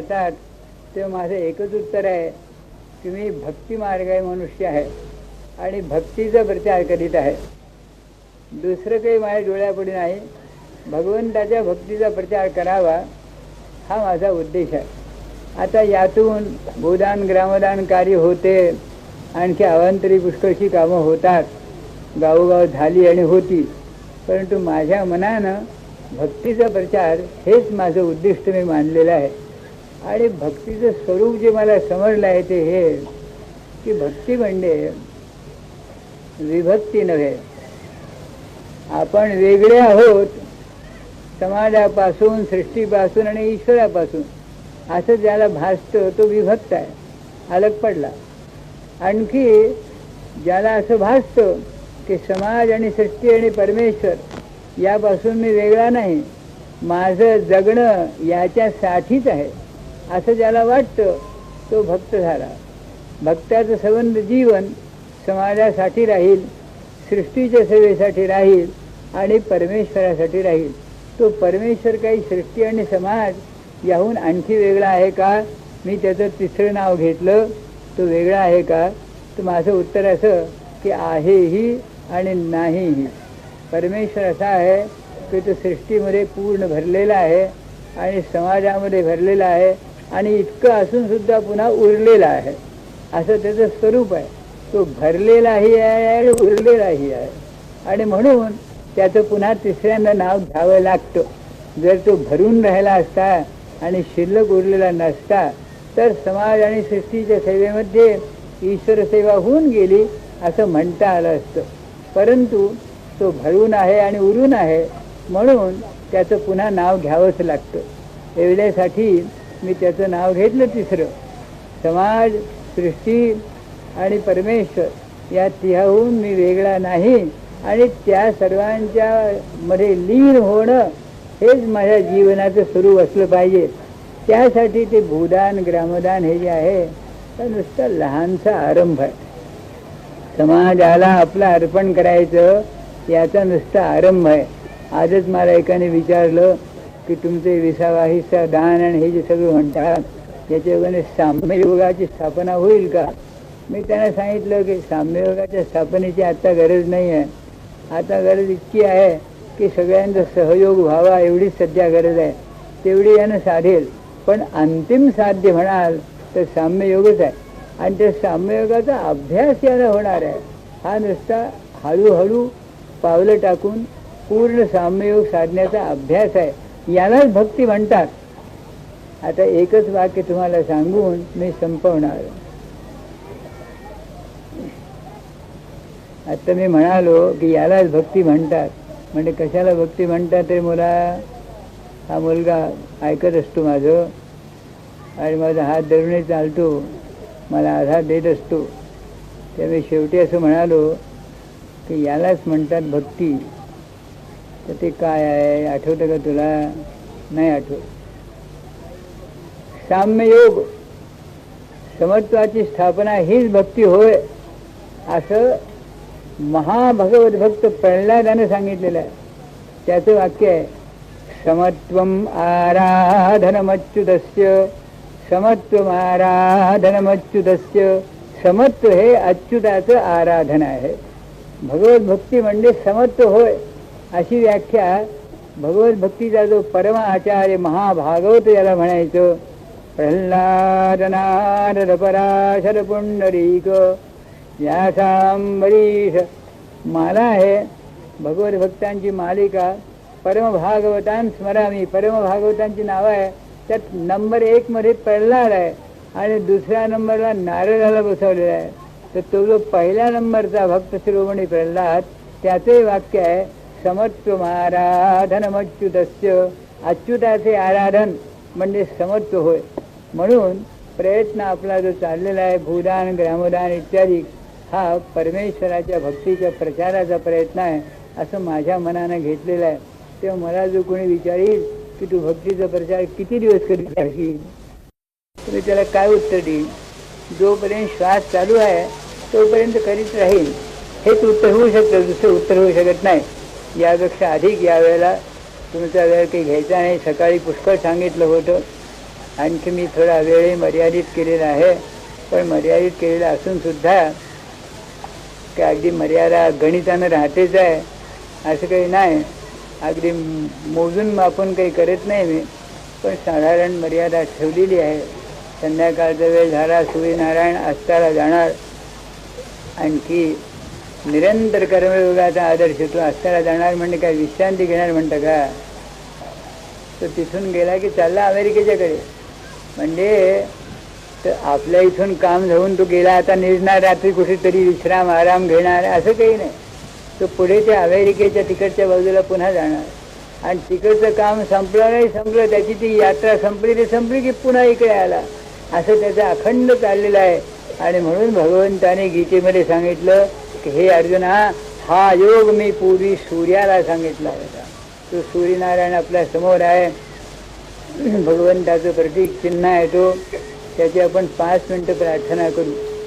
जातात तेव्हा माझं एकच उत्तर आहे की मी भक्ती मार्गाय मनुष्य आहे आणि भक्तीचा प्रचार करीत आहे. दुसरं काही माझ्या डोळ्यापुढे नाही. भगवंताच्या भक्तीचा प्रचार करावा हा माझा उद्देश आहे. आता यातून भूदान ग्रामदान कार्य होते आणखी अवांतरी पुष्कळशी कामं होतात गावोगाव झाली आणि होती. परंतु माझ्या मनानं भक्तीचा प्रचार हेच माझं उद्दिष्ट मी मानलेलं आहे. आणि भक्तीचं स्वरूप जे मला समजलं आहे ते हे की भक्ती म्हणजे विभक्ती नव्हे. आपण वेगळे आहोत समाजापासून सृष्टीपासून आणि ईश्वरापासून. असं ज्याला भासतं तो विभक्त आहे अलग पडला. आणखी ज्याला असं भासतं की समाज आणि सृष्टी आणि परमेश्वर यापासून मी वेगळा नाही. माझं जगणं याच्यासाठीच आहे. असं ज्याला वाटतं तो भक्त झाला. भक्ताचं संबंध जीवन समाजासाठी राहील सृष्टीच्या सेवेसाठी राहील आणि परमेश्वरासाठी राहील. तो परमेश्वर काही सृष्टी आणि समाज याहून आणखी वेगळा आहे का? मी त्याचं तिसरं नाव घेतलं तो वेगळा आहे का? तर माझं उत्तर असं की आहेही आणि नाहीही. परमेश्वर असा आहे की तो सृष्टीमध्ये पूर्ण भरलेला आहे आणि समाजामध्ये भरलेला आहे. आणि इतकं असून सुद्धा पुन्हा उरलेला आहे. असं त्याचं स्वरूप आहे. तो भरलेलाही आहे आणि उरलेलाही आहे. आणि म्हणून त्याचं पुन्हा तिसऱ्यांदा नाव घ्यावं लागतं. जर तो भरून राहिला असता आणि शिल्लक उरलेला नसता तर समाज आणि सृष्टीच्या सेवेमध्ये ईश्वर सेवा होऊन गेली असं म्हणता आलं असतं. परंतु तो भरून आहे आणि उरून आहे म्हणून त्याचं पुन्हा नाव घ्यावंच लागतं. एवढ्यासाठी मी त्याचं नाव घेतलं तिसरं. समाज सृष्टी आणि परमेश्वर या तिहाहून मी वेगळा नाही आणि त्या सर्वांच्या मध्ये लीन होणं हेच माझ्या जीवनाचं स्वरूप असलं पाहिजे. त्यासाठी ते भूदान ग्रामदान हे जे आहे तर नुसतं लहानसा आरंभ आहे. समाजाला आपलं अर्पण करायचं याचा नुसता आरंभ आहे. आजच मला एकाने विचारलं की तुमचे विसावा हिस्सा दान आणि हे जे सगळं म्हणतात याच्या योगाने साम्ययोगाची स्थापना होईल का? मी त्यांना सांगितलं की साम्ययोगाच्या स्थापनेची आता गरज नाही आहे. आता गरज इतकी आहे की सगळ्यांचा सहयोग व्हावा एवढीच सध्या गरज आहे. तेवढी यानं साधेल. पण अंतिम साध्य म्हणाल तर साम्ययोगच आहे. आणि त्या साम्ययोगाचा अभ्यास याला होणार आहे. हा नुसता हळूहळू पावलं टाकून पूर्ण साम्ययोग साधण्याचा अभ्यास आहे. यालाच भक्ती म्हणतात. आता एकच वाक्य तुम्हाला सांगून मी संपवणार. आता मी म्हणालो की यालाच भक्ती म्हणतात. म्हणजे कशाला भक्ती म्हणतात ते मला? हा मुलगा ऐकत असतो माझं. आणि माझा हात धरूनही चालतो. मला आधार देत असतो. त्यामुळे शेवटी असं म्हणालो की यालाच म्हणतात भक्ती. तर ते काय आहे? आठवतं का तुला? नाही आठवत. साम्ययोग समत्वाची स्थापना हीच भक्ती होय असं महाभगवत भक्त प्रल्हादानं सांगितलेलं आहे. त्याचं वाक्य आहे समत्वम आराधनमच्युतस्य समत्वम आराधनमच्युतस्य समत्व हे अच्युताचं आराधन आहे. भगवत भक्ती म्हणजे समत्व होय. अशी व्याख्या भगवत भक्तीचा जो परम आचार्य महाभागवत याला म्हणायचं प्रल्हाद नारद पराशर पुंडरीक व्यासांबरीश माला आहे भगवत भक्तांची मालिका परमभागवतां स्मरामी परमभागवतांची नावं आहे. त्यात नंबर एकमध्ये प्रल्हाद आहे आणि दुसऱ्या नंबरला नारदाला बसवलेला आहे. तर तो जो पहिल्या नंबरचा भक्त शिरोमणी प्रल्हाद त्याचे वाक्य आहे समत्व आराधनमच्युतस्य अच्युताचे आराधन म्हणजे समत्व होय. म्हणून प्रयत्न आपला जो चाललेला आहे भूदान ग्रामदान इत्यादी हा परमेश्वराच्या भक्तीच्या प्रचाराचा प्रयत्न आहे असं माझ्या मनानं घेतलेलं आहे. तेव्हा मला जो कोणी विचारील की तू भक्तीचा प्रचार किती दिवस करीत राहशील? तुम्ही त्याला काय उत्तर देईल जोपर्यंत श्वास चालू आहे तोपर्यंत करीत राहील हेच उत्तर होऊ शकतं दुसरं उत्तर होऊ शकत नाही. यापेक्षा अधिक यावेळेला तुमचा वेळ काही घ्यायचा नाही. सकाळी पुष्कळ सांगितलं होतं. आणखी मी थोडा वेळ मर्यादित केलेला आहे. पण मर्यादित केलेला असूनसुद्धा की अगदी मर्यादा गणितानं राहतेच आहे. असं काही नाही. अगदी मोजून मापून काही करत नाही मी. पण साधारण मर्यादा ठेवलेली आहे. संध्याकाळचा वेळ झाला सूर्यनारायण अस्ताला जाणार. आणखी निरंतर कर्मयोगाचा आदर्श तो असताना जाणार म्हणजे काय विश्रांती घेणार म्हणतं का? तो तिथून गेला की चालला अमेरिकेच्याकडे म्हणजे तर आपल्या इथून काम जाऊन तो गेला आता निघणार रात्री कुठेतरी विश्राम आराम घेणार असं काही नाही. तो पुढे त्या अमेरिकेच्या तिकडच्या बाजूला पुन्हा जाणार. आणि तिकडचं काम संपलं नाही संपलं त्याची ती यात्रा संपली ती संपली की पुन्हा इकडे आला. असं त्याचं अखंड चाललेलं आहे. आणि म्हणून भगवंताने गीतेमध्ये सांगितलं हे अर्जुना हा योग मी पूर्वी सूर्याला सांगितला होता. तो सूर्यनारायण आपल्यासमोर आहे. भगवंताचं प्रतीक चिन्ह आहे तो. त्याची आपण पाच मिनिटं प्रार्थना करू.